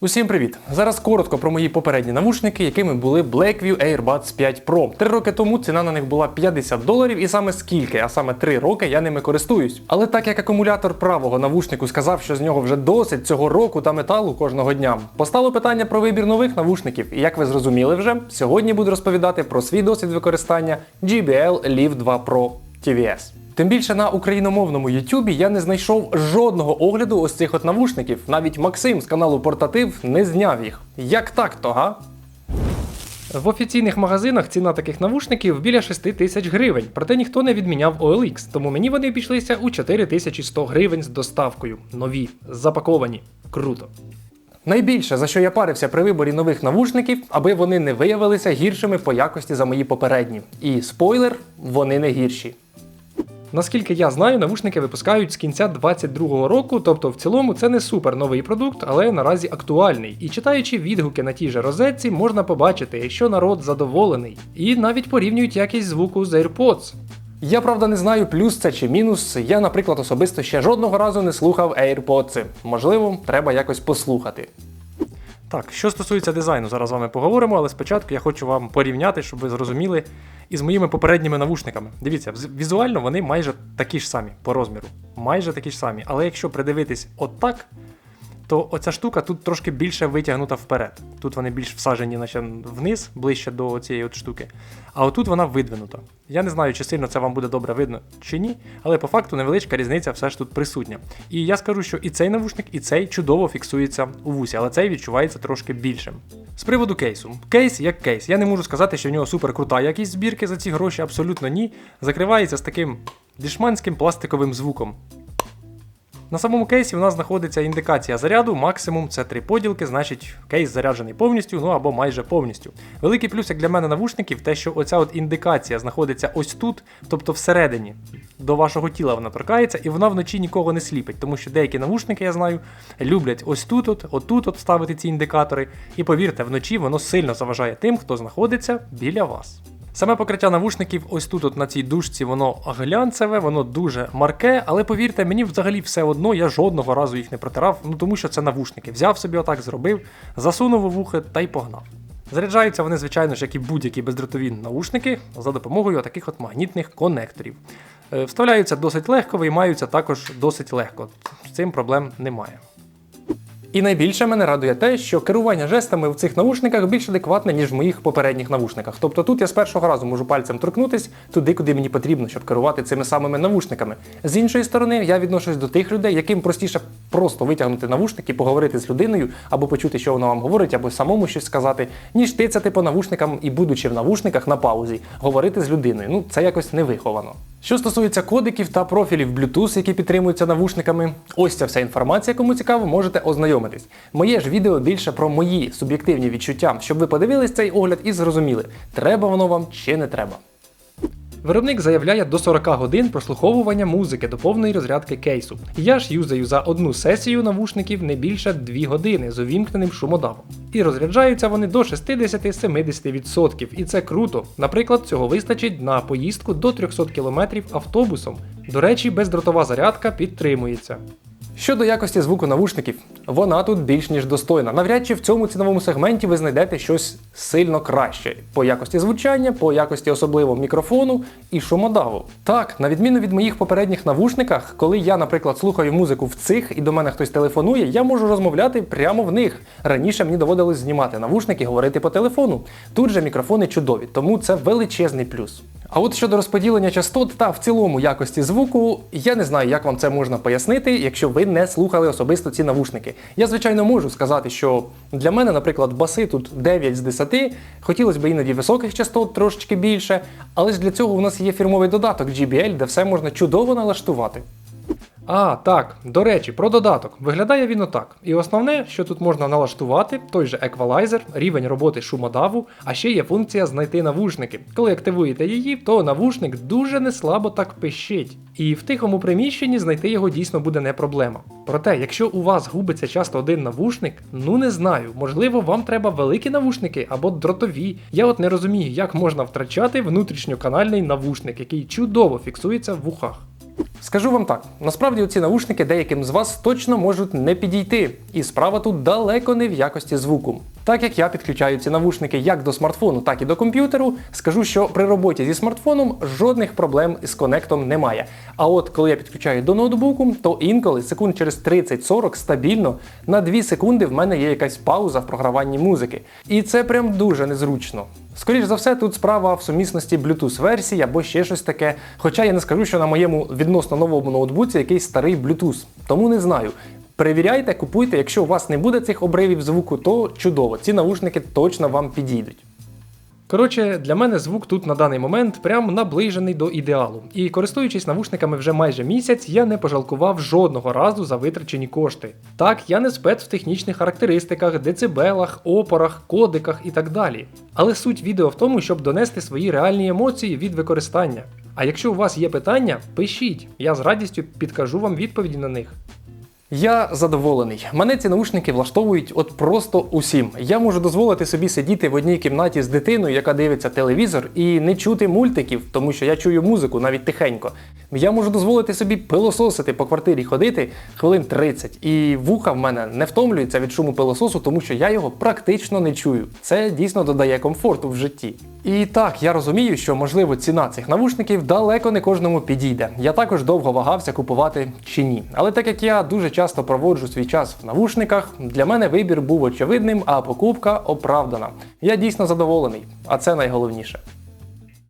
Усім привіт! Зараз коротко про мої попередні навушники, якими були Blackview AirBuds 5 Pro. Три роки тому ціна на них була 50 доларів, і саме скільки, а саме 3 роки я ними користуюсь. Але так як акумулятор правого навушнику сказав, що з нього вже досить цього року та металу кожного дня, постало питання про вибір нових навушників. І як ви зрозуміли вже, сьогодні буду розповідати про свій досвід використання JBL Live 2 Pro TVS. Тим більше на україномовному Ютубі я не знайшов жодного огляду ось цих от навушників. Навіть Максим з каналу Портатив не зняв їх. Як так то, га? В офіційних магазинах ціна таких навушників біля 6 тисяч гривень, проте ніхто не відміняв OLX, тому мені вони обійшлися у 4100 гривень з доставкою. Нові, запаковані. Круто. Найбільше за що я парився при виборі нових навушників, аби вони не виявилися гіршими по якості за мої попередні. І спойлер, вони не гірші. Наскільки я знаю, навушники випускають з кінця 22-го року, тобто в цілому це не супер новий продукт, але наразі актуальний. І читаючи відгуки на тій же розетці, можна побачити, що народ задоволений, і навіть порівнюють якість звуку з AirPods. Я правда не знаю, плюс це чи мінус. Я, наприклад, особисто ще жодного разу не слухав AirPods. Можливо, треба якось послухати. Так, що стосується дизайну, зараз з вами поговоримо, але спочатку я хочу вам порівняти, щоб ви зрозуміли із моїми попередніми навушниками. Дивіться, візуально вони майже такі ж самі по розміру. Майже такі ж самі. Але якщо придивитись отак, то оця штука тут трошки більше витягнута вперед. Тут вони більш всажені наче вниз, ближче до цієї от штуки. А отут вона видвинута. Я не знаю, чи сильно це вам буде добре видно чи ні, але по факту невеличка різниця все ж тут присутня. І я скажу, що і цей навушник, і цей чудово фіксується у вусі, але цей відчувається трошки більшим. З приводу кейсу. Кейс як кейс. Я не можу сказати, що в нього супер крута якість збірки за ці гроші, абсолютно ні. Закривається з таким дішманським пластиковим звуком. На самому кейсі у нас знаходиться індикація заряду, максимум це три поділки, значить кейс заряджений повністю, ну або майже повністю. Великий плюс як для мене навушників, те, що оця от індикація знаходиться ось тут, тобто всередині. До вашого тіла вона торкається, і вона вночі нікого не сліпить, тому що деякі навушники, я знаю, люблять ось тут, от, отут от ставити ці індикатори. І повірте, вночі воно сильно заважає тим, хто знаходиться біля вас. Саме покриття навушників ось тут, от на цій дужці, воно глянцеве, воно дуже марке, але повірте, мені взагалі все одно, я жодного разу їх не протирав, ну тому що це навушники. Взяв собі отак, зробив, засунув у вухи та й погнав. Заряджаються вони, звичайно ж, як і будь-які бездротові наушники, за допомогою таких от магнітних конекторів. Е, Вставляються досить легко, виймаються також досить легко. З цим проблем немає. І найбільше мене радує те, що керування жестами в цих навушниках більш адекватне, ніж в моїх попередніх навушниках. Тобто тут я з першого разу можу пальцем торкнутись туди, куди мені потрібно, щоб керувати цими самими навушниками. З іншої сторони, я відношусь до тих людей, яким простіше просто витягнути навушник і поговорити з людиною, або почути, що вона вам говорить, або самому щось сказати, ніж тицяти по навушникам і, будучи в навушниках на паузі, говорити з людиною. Ну це якось невиховано. Що стосується кодиків та профілів Bluetooth, які підтримуються навушниками, ось ця вся інформація, кому цікаво, можете ознайомитись. Моє ж відео більше про мої суб'єктивні відчуття, щоб ви подивились цей огляд і зрозуміли, треба воно вам чи не треба. Виробник заявляє до 40 годин прослуховування музики до повної розрядки кейсу. Я ж юзаю за одну сесію навушників не більше 2 години з увімкненим шумодавом. І розряджаються вони до 60-70%. І це круто. Наприклад, цього вистачить на поїздку до 300 км автобусом. До речі, бездротова зарядка підтримується. Щодо якості звуку навушників, вона тут більш ніж достойна. Навряд чи в цьому ціновому сегменті ви знайдете щось сильно краще по якості звучання, по якості особливо мікрофону і шумодаву. Так, на відміну від моїх попередніх навушниках, коли я, наприклад, слухаю музику в цих і до мене хтось телефонує, я можу розмовляти прямо в них. Раніше мені доводилось знімати навушники, говорити по телефону. Тут же мікрофони чудові, тому це величезний плюс. А от щодо розподілення частот та в цілому якості звуку, я не знаю, як вам це можна пояснити, якщо ви не слухали особисто ці навушники. Я, звичайно, можу сказати, що для мене, наприклад, баси тут 9 з 10, хотілося б іноді високих частот трошечки більше, але ж для цього у нас є фірмовий додаток GBL, де все можна чудово налаштувати. А, так, до речі, про додаток. Виглядає він отак. І основне, що тут можна налаштувати, той же еквалайзер, рівень роботи шумодаву, а ще є функція знайти навушники. Коли активуєте її, то навушник дуже неслабо так пищить. І в тихому приміщенні знайти його дійсно буде не проблема. Проте, якщо у вас губиться часто один навушник, ну не знаю, можливо, вам треба великі навушники або дротові. Я от не розумію, як можна втрачати внутрішньоканальний навушник, який чудово фіксується в вухах. Скажу вам так: насправді ці навушники деяким з вас точно можуть не підійти, і справа тут далеко не в якості звуку. Так як я підключаю ці навушники як до смартфону, так і до комп'ютеру, скажу, що при роботі зі смартфоном жодних проблем із конектом немає. А от коли я підключаю до ноутбуку, то інколи секунд через 30-40 стабільно на 2 секунди в мене є якась пауза в програванні музики. І це прям дуже незручно. Скоріш за все, тут справа в сумісності Bluetooth версії або ще щось таке. Хоча я не скажу, що на моєму відносно новому ноутбуці якийсь старий Bluetooth. Тому не знаю. Перевіряйте, купуйте, якщо у вас не буде цих обривів звуку, то чудово, ці навушники точно вам підійдуть. Коротше, для мене звук тут на даний момент прям наближений до ідеалу. І користуючись навушниками вже майже місяць, я не пожалкував жодного разу за витрачені кошти. Так, я не спец в технічних характеристиках, децибелах, опорах, кодиках і так далі. Але суть відео в тому, щоб донести свої реальні емоції від використання. А якщо у вас є питання, пишіть, я з радістю підкажу вам відповіді на них. Я задоволений. Мене ці наушники влаштовують от просто усім. Я можу дозволити собі сидіти в одній кімнаті з дитиною, яка дивиться телевізор, і не чути мультиків, тому що я чую музику навіть тихенько. Я можу дозволити собі пилососити по квартирі ходити хвилин 30, і вуха в мене не втомлюються від шуму пилососу, тому що я його практично не чую. Це дійсно додає комфорту в житті. І так, я розумію, що можливо ціна цих навушників далеко не кожному підійде. Я також довго вагався купувати чи ні. Але так як я дуже часто проводжу свій час в навушниках, для мене вибір був очевидним, а покупка оправдана. Я дійсно задоволений, а це найголовніше.